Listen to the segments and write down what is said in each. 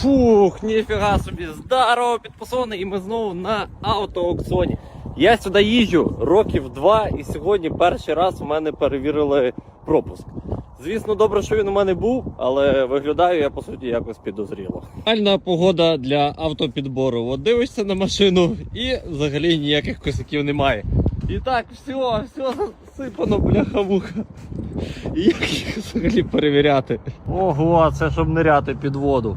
Фух, ніфіга собі, здорово, підписони, і ми знову на автоаукціоні. Я сюди їжджу років два, і сьогодні перший раз у мене перевірили пропуск. Звісно, добре, що він у мене був, але виглядаю я по суті якось підозріло. Реальна погода для автопідбору. От дивишся на машину і взагалі ніяких косяків немає. І так, все, все засипано, бляха-муха. Як їх взагалі перевіряти? Ого, це щоб ниряти під воду.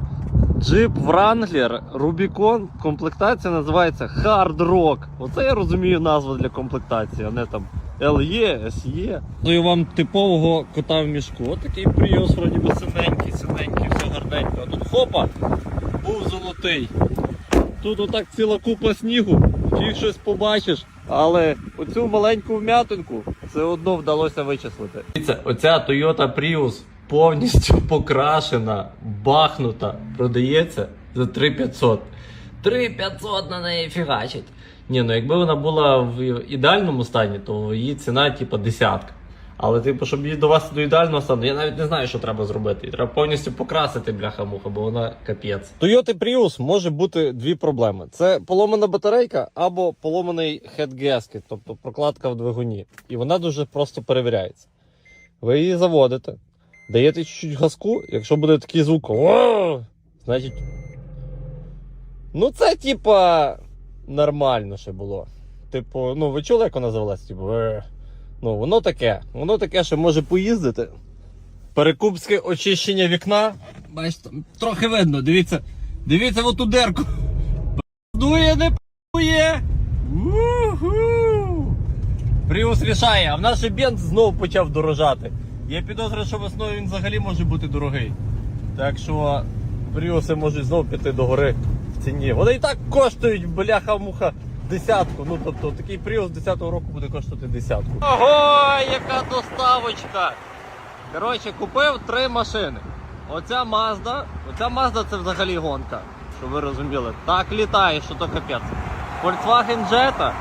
Джип Wrangler Rubicon, комплектація називається Hard Rock. Оце я розумію назву для комплектації, а не там LE, SE. Даю вам типового кота в мішку. Отакий Prius, вроді би синенький, синенький, все гарненько. А тут хопа, був золотий. Тут отак ціла купа снігу, фіг щось побачиш. Але оцю маленьку вм'ятинку все одно вдалося вичислити. Дивіться, оця Toyota Prius повністю покрашена, бахнута, продається за 3500. 3500 на неї фігачить. Ні, ну якби вона була в ідеальному стані, то її ціна, типа, десятка. Але, типу, щоб її довести до ідеального стану, я навіть не знаю, що треба зробити. Треба повністю покрасити бляха-муха, бо вона капець. Toyota Prius може бути дві проблеми: це поломана батарейка або поломаний head gasket, тобто прокладка в двигуні. І вона дуже просто перевіряється. Ви її заводите, даєте чуть-чуть газку, якщо буде такий звук, значить. Ну, це типа нормально ще було. Типу, ну ви чули, як вона завелась? Типу, «Е». ну воно таке. Воно таке, що може поїздити. Перекупське очищення вікна. Бачите, трохи видно, дивіться. Дивіться в оту дерку. Дує, не. Уху! Пріус рішає, а в нас ще бенз знову почав дорожати. Я підозрюю, що весною він взагалі може бути дорогий. Так що пріуси можуть знову піти до гори в ціні. Вони і так коштують, бляха-муха, десятку. Ну тобто такий пріус 10-го року буде коштувати десятку. Ого, яка доставочка! Коротше, купив три машини. Оця Mazda, оця Mazda це взагалі гонка, щоб ви розуміли. Так літає, що то капець. Volkswagen Jetta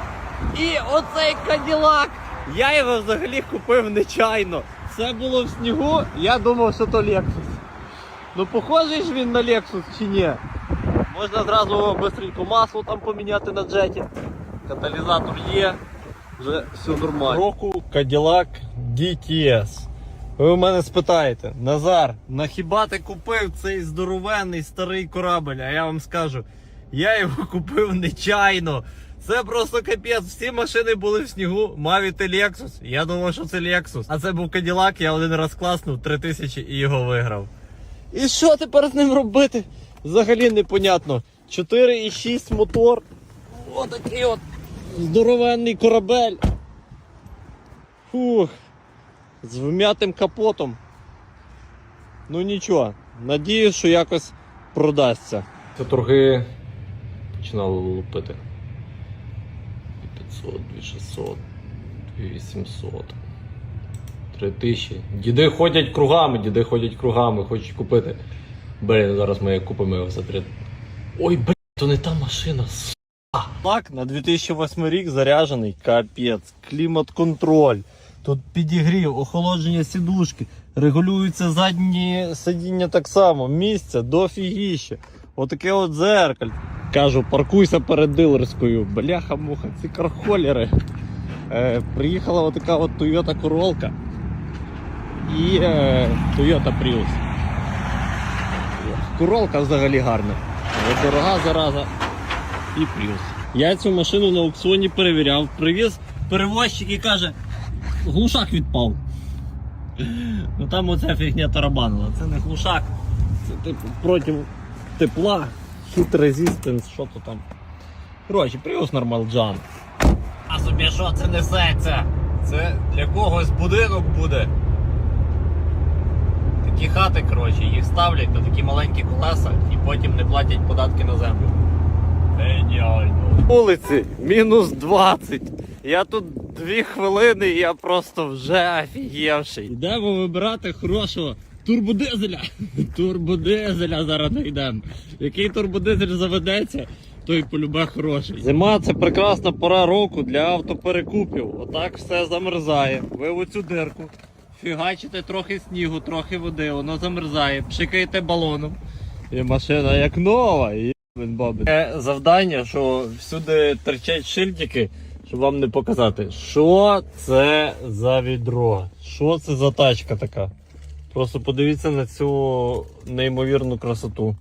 і оцей Cadillac. Я його взагалі купив нечайно. Все було в снігу, я думав, що то Lexus. Ну похожий ж він на Lexus чи ні? Можна зразу швидко масло там поміняти на джеті. Каталізатор є, вже все нормально. Року Cadillac DTS. Ви у мене спитаєте, Назар, на хіба ти купив цей здоровенний старий корабель? А я вам скажу, я його купив нечайно. Це просто капець. Всі машини були в снігу. Маві ти Lexus. Я думав, що це Lexus. А це був Cadillac, я один раз класнув 3000 і його виграв. І що тепер з ним робити? Взагалі непонятно. 4,6 мотор. Отакий от здоровенний корабель. Фух. З вм'ятим капотом. Ну нічого. Надіюсь, що якось продасться. Це торги починали лупити. 500, 2600, 2800. 3000. Діди ходять кругами, діди ходять кругами, хочуть купити. Блін, зараз ми купимо його за 3. Ой, блін, то не та машина. Так, на 2008 рік заряджений, капець, клімат-контроль. Тут підігрів, охолодження сідушки, регулюються задні сидіння так само, місце дофігіще. Отаке от зеркаль. Кажу, паркуйся перед дилерською. Бляха-муха, ці кархолери. Е, приїхала отака от Toyota Corolla і е, Toyota Prius. Королка взагалі гарна. Дорога зараза і Prius. Я цю машину на аукціоні перевіряв. Привіз перевозчик і каже, глушак відпав. Ну там оця фігня тарабанила. Це не глушак, це типу проти тепла, heat resistance, що то там. Коротше, Prius Normal Jan. А собі що це несеться? Це для когось будинок буде. Такі хати, коротше, їх ставлять на такі маленькі колеса і потім не платять податки на землю. Геніально. Вулиці мінус 20. Я тут дві хвилини і я просто вже офігівший. Йдемо вибирати хорошого турбодизеля. Турбодизеля зараз знайдемо. Який турбодизель заведеться, той полюбе хороший. Зима це прекрасна пора року для автоперекупів. Отак все замерзає. Ви оцю дирку. Фігачите трохи снігу, трохи води, воно замерзає, пшикаєте балоном. І машина як нова. І бабин. Е, Завдання, що всюди торчать шильдики, щоб вам не показати. Що це за відро? Що це за тачка така? Просто подивіться на цю неймовірну красоту.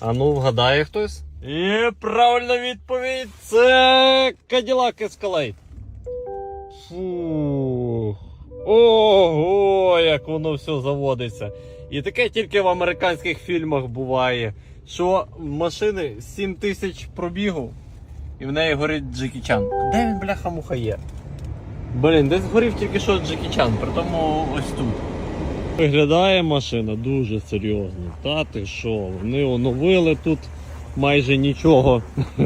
А ну, вгадає хтось? І правильна відповідь це Cadillac Escalade. Фух. Ого, як воно все заводиться. І таке тільки в американських фільмах буває, що в машини 7 тисяч пробігу, і в неї горить Джекі Чан. Де він, бляха, муха є? Блін, десь горів тільки що Джекі Чан, при тому ось тут. Виглядає машина дуже серйозно. Та ти що? Вони оновили тут майже нічого.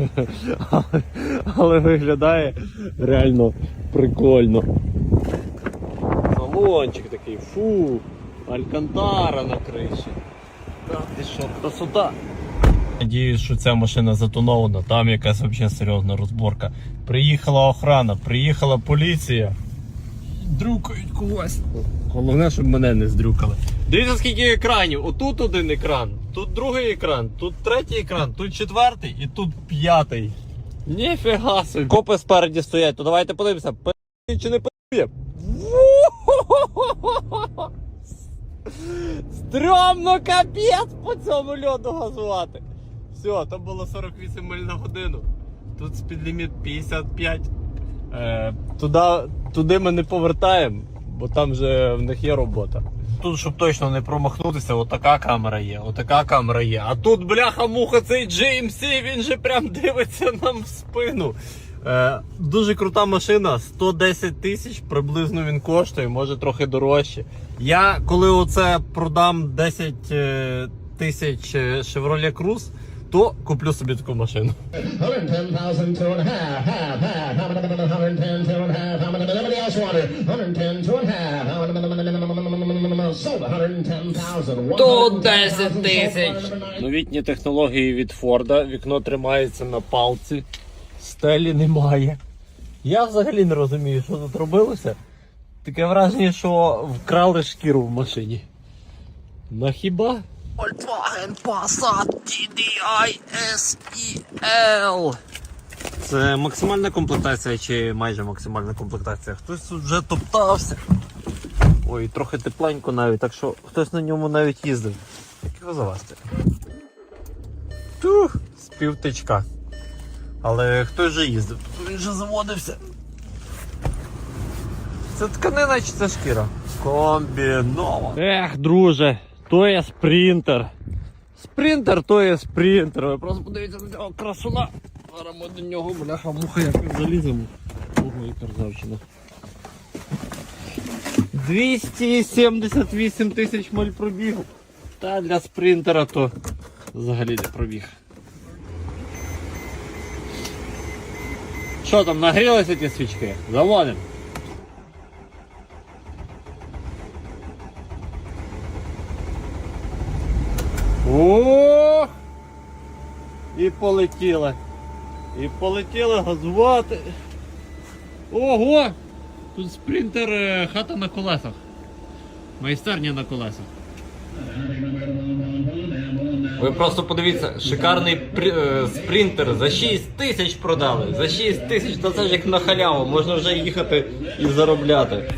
Але, виглядає реально прикольно. Салончик такий, фу, алькантара на криші. Та ти що, красота. Надіюсь, що ця машина затонована, там якась взагалі серйозна розборка. Приїхала охрана, приїхала поліція. Друкають когось. Головне, щоб мене не здрюкали. Дивіться, скільки екранів. Отут один екран, тут другий екран, тут третій екран, тут четвертий і тут п'ятий. Ніфіга собі. Копи спереді стоять, то давайте подивимося, пи чи не пи. Стрьомно капець по цьому льоду газувати. Все, то було 48 миль на годину. Тут спідліміт 55. Е, туди, туди ми не повертаємо, бо там же в них є робота. Тут, щоб точно не промахнутися, отака камера є, отака камера є. А тут, бляха-муха, цей GMC, він же прям дивиться нам в спину. Е, дуже крута машина, 110 тисяч приблизно він коштує, може трохи дорожче. Я коли оце продам 10 е, тисяч е, Chevrolet Cruze, то куплю собі таку машину. 110,000, two and a half, half, half. How many, 110, two a half. How many, anybody else want it? 110, two and a half. How many, sold 110,000. 110 тисяч. Новітні технології від Форда. Вікно тримається на палці. Стелі немає. Я взагалі не розумію, що тут робилося. Таке враження, що вкрали шкіру в машині. На хіба? Volkswagen Passat TDI SEL. Це максимальна комплектація чи майже максимальна комплектація? Хтось тут вже топтався. Ой, трохи тепленько навіть, так що хтось на ньому навіть їздив. Як його завести? Тух, з півтичка. Але хтось же їздив, тут він же заводився. Це тканина чи це шкіра? Комбінова. Ех, друже, то є спринтер. Спринтер то є спринтер. Ви просто подивіться на цього красуна. Зараз до нього, бляха, муха, як заліземо. Ого, яка ржавчина. 278 тисяч миль пробігу. Та для спринтера то взагалі не пробіг. Що там, нагрілися ті свічки? Заводимо. О! І полетіли. І полетіли газувати. Ого! Тут спринтер е, хата на колесах. Майстерня на колесах. Ви просто подивіться, шикарний прі- е, спринтер за 6 тисяч продали. За 6 тисяч, то це ж як на халяву, можна вже їхати і заробляти.